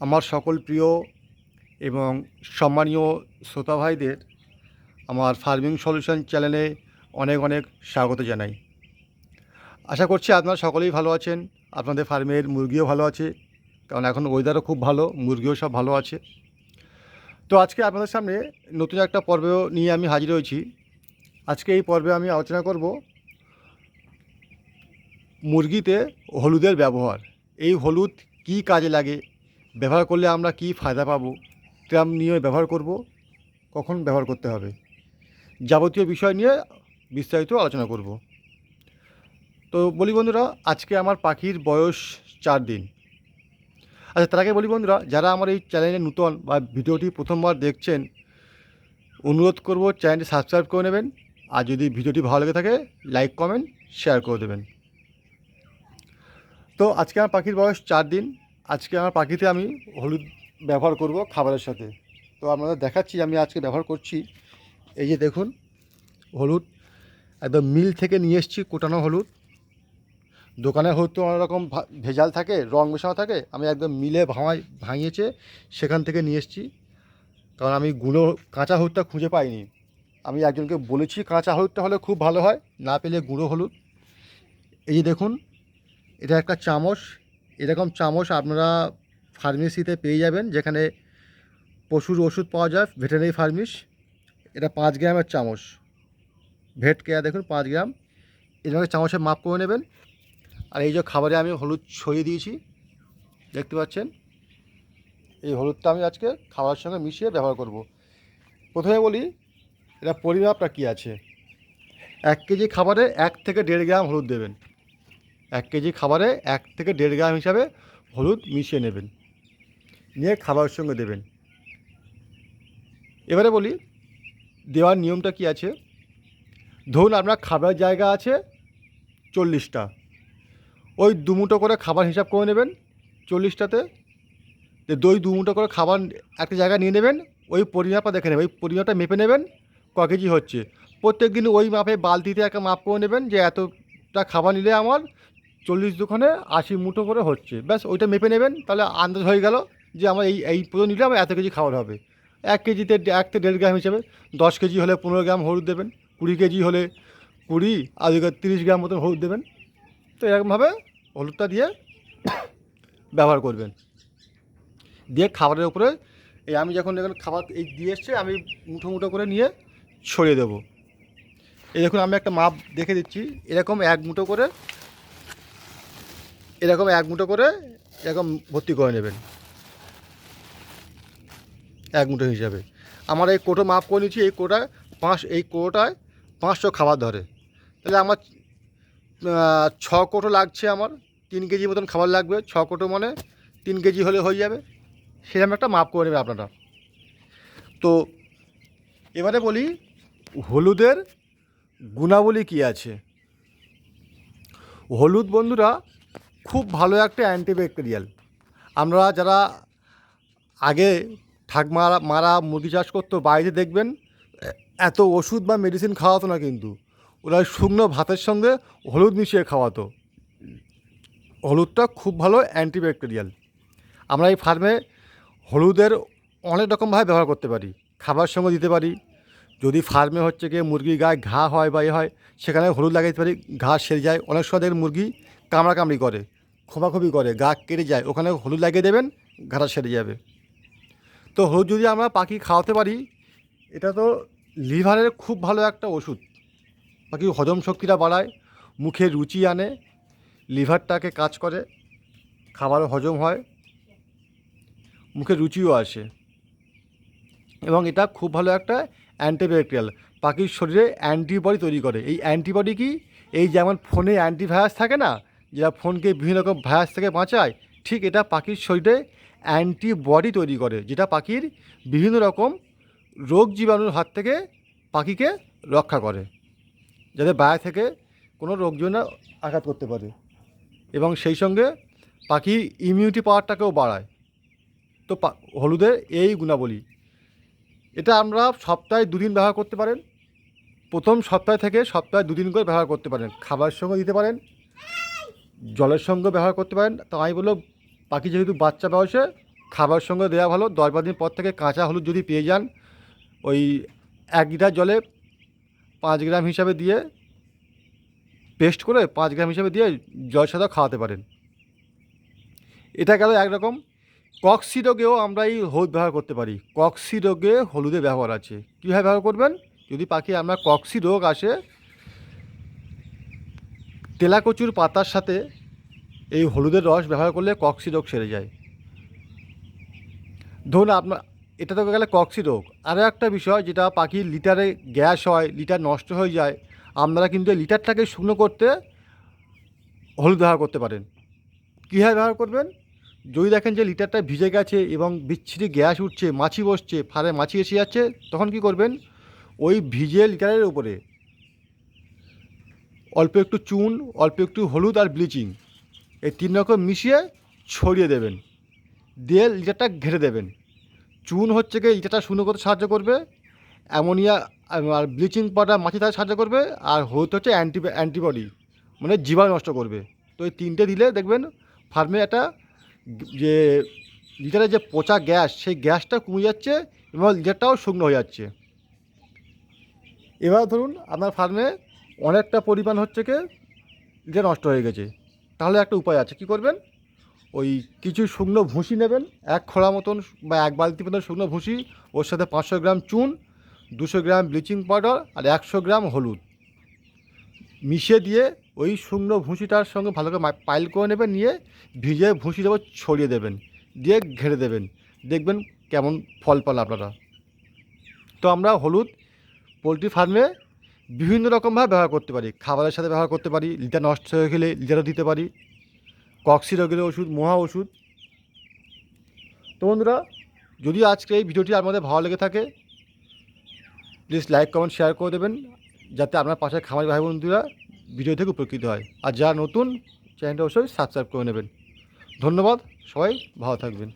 আমার সকল প্রিয় এবং সম্মানীয় শ্রোতা ভাইদের আমার ফার্মিং সলিউশন চ্যানেলে অনেক অনেক স্বাগত জানাই। আশা করছি আপনারা সকলেই ভালো আছেন। আপনাদের ফার্মের মুরগিও ভালো আছে, কারণ এখন ওয়েদারও খুব ভালো, মুরগিও সব ভালো আছে। তো আজকে আপনাদের সামনে নতুন একটা পর্ব নিয়ে আমি হাজির হয়েছি। আজকে এই পর্বে আমি আলোচনা করব মুরগিতে হলুদের ব্যবহার। এই হলুদ কি কাজে লাগে? ব্যবহার করলে আমরা কি ফায়দা পাবো? কিরম নিয়ে ব্যবহার করব? কখন ব্যবহার করতে হবে? যাবতীয় বিষয় নিয়ে বিস্তারিত আলোচনা করব। তো বলি বন্ধুরা, আজকে আমার পাখির বয়স চার দিন। আচ্ছা তার আগে বলি বন্ধুরা, যারা আমার এই চ্যানেলে নূতন বা ভিডিওটি প্রথমবার দেখছেন, অনুরোধ করব চ্যানেলটি সাবস্ক্রাইব করে নেবেন। আর যদি ভিডিওটি ভালো লেগে থাকে, লাইক, কমেন্ট, শেয়ার করে দেবেন। তো আজকে আমার পাখির বয়স চার দিন। আজকে আমার পাখিতে আমি হলুদ ব্যবহার করব খাবারের সাথে। তো আপনাদের দেখাচ্ছি, আমি আজকে ব্যবহার করছি। এই যে দেখুন, হলুদ, একদম মিল থেকে নিয়ে এসেছি, কোটানো হলুদ। দোকানে হয়তো অনেক রকম ভেজাল থাকে, রং মেশানো থাকে, আমি একদম মিলে ভাঙাই, ভাঙিয়েছে, সেখান থেকে নিয়ে এসেছি। কারণ আমি গুঁড়ো কাঁচা হলুদটা খুঁজে পাইনি। আমি একজনকে বলেছি, কাঁচা হলুদটা হলে খুব ভালো হয়, না পেলে গুঁড়ো হলুদ। এই যে দেখুন, এটা একটা চামচ এরকম চামচ আপনারা ফার্মেসিতে পেয়ে যাবেন, যেখানে পশুর ওষুধ পাওয়া যায়, ভেটেরিনারি ফার্মিস। এটা পাঁচ গ্রামের চামচ। ভেট কেয়া দেখুন, পাঁচ গ্রাম। এরকম চামচে মাপ করে নেবেন। আর এই যে খাবারে আমি হলুদ ছড়িয়ে দিয়েছি, দেখতে পাচ্ছেন? এই হলুদটা আমি আজকে খাবারের সঙ্গে মিশিয়ে ব্যবহার করব। প্রথমে বলি, এটা পরিমাপটা কী আছে? এক কেজি খাবারে এক থেকে দেড় গ্রাম হলুদ দেবেন। এক কেজি খাবারে এক থেকে দেড় গ্রাম হিসাবে হলুদ মিশিয়ে নেবেন। নিয়ে খাবারের সঙ্গে দেবেন। এবারে বলি, দেওয়ার নিয়মটা কি আছে? ধরুন আপনার খাবার জায়গা আছে চল্লিশটা। ওই দুমুটো করে খাবার হিসাব করে নেবেন চল্লিশটাতে। দই দুমুটো করে খাবার একটা জায়গা নিয়ে নেবেন, ওই পরিমাপটা দেখে নেবেন, ওই পরিমাপটা মেপে নেবেন ক কেজি হচ্ছে। প্রত্যেক দিন ওই মাপে বালতিতে একটা মাপ করে নেবেন যে এতটা খাবার নিলে আমার চল্লিশ দোকানে আশি মুঠো করে হচ্ছে। ব্যাস, ওইটা মেপে নেবেন, তাহলে আন্দাজ হয়ে গেল যে আমার এই এই পুরো নিলে আমার এত কেজি খাবার হবে। এক কেজিতে এক থেকে দেড় গ্রাম হিসেবে, দশ কেজি হলে পনেরো গ্রাম হলুদ দেবেন, কুড়ি কেজি হলে কুড়ি, আর তিরিশ গ্রাম মতন হলুদ দেবেন। তো এরকমভাবে হলুদটা দিয়ে ব্যবহার করবেন। দিয়ে খাবারের উপরে এই আমি যখন এখন খাবার এই দিয়ে এসছে, আমি মুঠো মুঠো করে নিয়ে ছড়িয়ে দেবো। এই দেখুন আমি একটা মাপ দেখে দিচ্ছি, এরকম এক মুঠো করে এরকম এক মুঠো করে এরকম ভর্তি করে নেবেন। এক মুঠো হিসাবে। আমার এই কোটো মাপ করে নিচ্ছি এই কোটায় পাঁচ, এই কোটোটায় পাঁচশো খাবার ধরে। তাহলে আমার ছ কোটো লাগছে আমার, তিন কেজি মতন খাবার লাগবে। ছ কোটো মানে তিন কেজি হলে হয়ে যাবে। সেরকম একটা মাপ করে নেবে আপনারা। তো এবারে বলি, হলুদের গুণাবলী কী আছে? হলুদ বন্ধুরা খুব ভালো একটা অ্যান্টিব্যাকটেরিয়াল। আমরা যারা আগে ঠাক মারা মারা মুরগি চাষ করতো বাইরে দেখবেন, এত ওষুধ বা মেডিসিন খাওয়াতো না কিন্তু। ওরা শুকনো ভাতের সঙ্গে হলুদ মিশিয়ে খাওয়াতো। হলুদটা খুব ভালো অ্যান্টিব্যাকটেরিয়াল। আমরা এই ফার্মে হলুদের অনেক রকমভাবে ব্যবহার করতে পারি। খাবার সঙ্গে দিতে পারি। যদি ফার্মে হচ্ছে গিয়ে মুরগির গায়ে ঘা হয় বা এ হয়, সেখানে হলুদ লাগাইতে পারি। ঘা সেরে যায়, অনেক সময় দেখবেন মুরগি কামড়াকামড়ি করে। খোমাখুবি করে, গা কেটে যায়, ওখানে হলুদ লাগিয়ে দেবেন, ঘাটা সেরে যাবে। তো হলুদ যদি আমরা পাখি খাওয়াতে পারি, এটা তো লিভারের খুব ভালো একটা ওষুধ। পাখি হজম শক্তিটা বাড়ায়, মুখে রুচি আনে, লিভারটাকে কাজ করে খাবার হজম হয়, মুখে রুচিও আসে। এবং এটা খুব ভালো একটা অ্যান্টিব্যাকটেরিয়াল। পাখির শরীরে অ্যান্টিবডি তৈরি করে। এই অ্যান্টিবডি কি? এই যেমন ফোনে অ্যান্টিভাইরাস থাকে না যেটা ফোনকে বিভিন্ন রকম ভাইরাস থেকে বাঁচায়, ঠিক এটা পাখির শরীরে অ্যান্টিবডি তৈরি করে, যেটা পাখির বিভিন্ন রকম রোগ জীবাণুর হাত থেকে পাখিকে রক্ষা করে, যাতে বাইরে থেকে কোনো রোগ জীবাণু আঘাত করতে পারে। এবং সেই সঙ্গে পাখির ইমিউনিটি পাওয়ারটাকেও বাড়ায়। তো হলুদের এই গুণাবলী। এটা আমরা সপ্তাহে দুদিন ব্যবহার করতে পারেন। প্রথম সপ্তাহ থেকে সপ্তাহে দুদিন করে ব্যবহার করতে পারেন। খাবারের সঙ্গে দিতে পারেন। জলের সঙ্গে ব্যবহার করতে পারেন। তো আমি বলল পাখি যেহেতু বাচ্চা বয়সে, খাবার সঙ্গে দেওয়া ভালো। দশ বারো দিন পর থেকে কাঁচা হলুদ যদি পেয়ে যান, ওই এক লিটার জলে পাঁচ গ্রাম হিসাবে দিয়ে পেস্ট করে পাঁচ গ্রাম হিসাবে দিয়ে জলের সাথে খাওয়াতে পারেন। এটা গেল একরকম কক্সি রোগেও আমরা এই হলুদ ব্যবহার করতে পারি। কক্সি রোগে হলুদের ব্যবহার আছে। কীভাবে ব্যবহার করবেন? যদি পাখি আমরা কক্সি রোগ আসে তেলাকচুর পাতার সাথে এই হলুদের রস ব্যবহার করলে কক্সি রোগ সেরে যায়। ধরুন আপনার এটা তো গেলে কক্সি রোগ। আরও একটা বিষয় যেটা পাখির লিটারে গ্যাস হয়, লিটার নষ্ট হয়ে যায়, আপনারা কিন্তু এই লিটারটাকে শুকনো করতে হলুদ ব্যবহার করতে পারেন। কীভাবে ব্যবহার করবেন? যদি দেখেন যে লিটারটা ভিজে গেছে এবং বিচ্ছিরি গ্যাস উঠছে, মাছি বসছে ফারে মাছি এসে যাচ্ছে, তখন কি করবেন? ওই ভিজে লিটারের উপরে অল্প একটু চুন, অল্প একটু হলুদ আর ব্লিচিং। এই তিন রকম মিশিয়ে ছড়িয়ে দেবেন। দিয়ে লিটারটা ঘেরে দেবেন। চুন হচ্ছে গিয়ে লিটারটা শুকনো করতে সাহায্য করবে। অ্যামোনিয়া আর ব্লিচিং পাউডার মাছি তার সাহায্য করবে। আর হলুদ হচ্ছে অ্যান্টি, অ্যান্টিবডি মানে জীবাণু নষ্ট করবে। তো এই তিনটে দিলে দেখবেন ফার্মে একটা যে লিটারে যে পচা গ্যাস, সেই গ্যাসটা কমে যাচ্ছে এবং লিটারটাও শুকনো হয়ে যাচ্ছে। এবার ধরুন আপনার ফার্মে অনেকটা পরিমাণ হচ্ছে কি যে নষ্ট হয়ে গেছে। তাহলে একটা উপায় আছে, কি করবেন? ওই কিছু শুকনো ভুসি নেবেন, এক খোলা মতন বা এক বালতি মতন শুকনো ভুসি, ওর সাথে পাঁচশো গ্রাম চুন, দুশো গ্রাম ব্লিচিং পাউডার আর একশো গ্রাম হলুদ। মিশিয়ে দিয়ে ওই শুকনো ভুসিটার সঙ্গে ভালো করে পাইল করে নেবেন, নিয়ে ভিজে ভুসি দেবো ছড়িয়ে দেবেন, দিয়ে ঘেরে দেবেন। দেখবেন কেমন ফল পান আপনারা। তো আমরা হলুদ পোলট্রি ফার্মে বিভিন্ন রকমভাবে ব্যবহার করতে পারি। খাবারের সাথে ব্যবহার করতে পারি, লিটার নষ্ট হয়ে গেলে লিটারও দিতে পারি কক্সি রোগের ওষুধ, মহা ওষুধ। তো বন্ধুরা, যদি আজকে এই ভিডিওটি আপনাদের ভালো লেগে থাকে প্লিজ লাইক কমেন্ট শেয়ার করে দেবেন, যাতে আপনার পাশে খামারি ভাই বন্ধুরা ভিডিও থেকে উপকৃত হয়। আর যারা নতুন চ্যানেলটা অবশ্যই সাবস্ক্রাইব করে নেবেন। ধন্যবাদ, সবাই ভালো থাকবেন।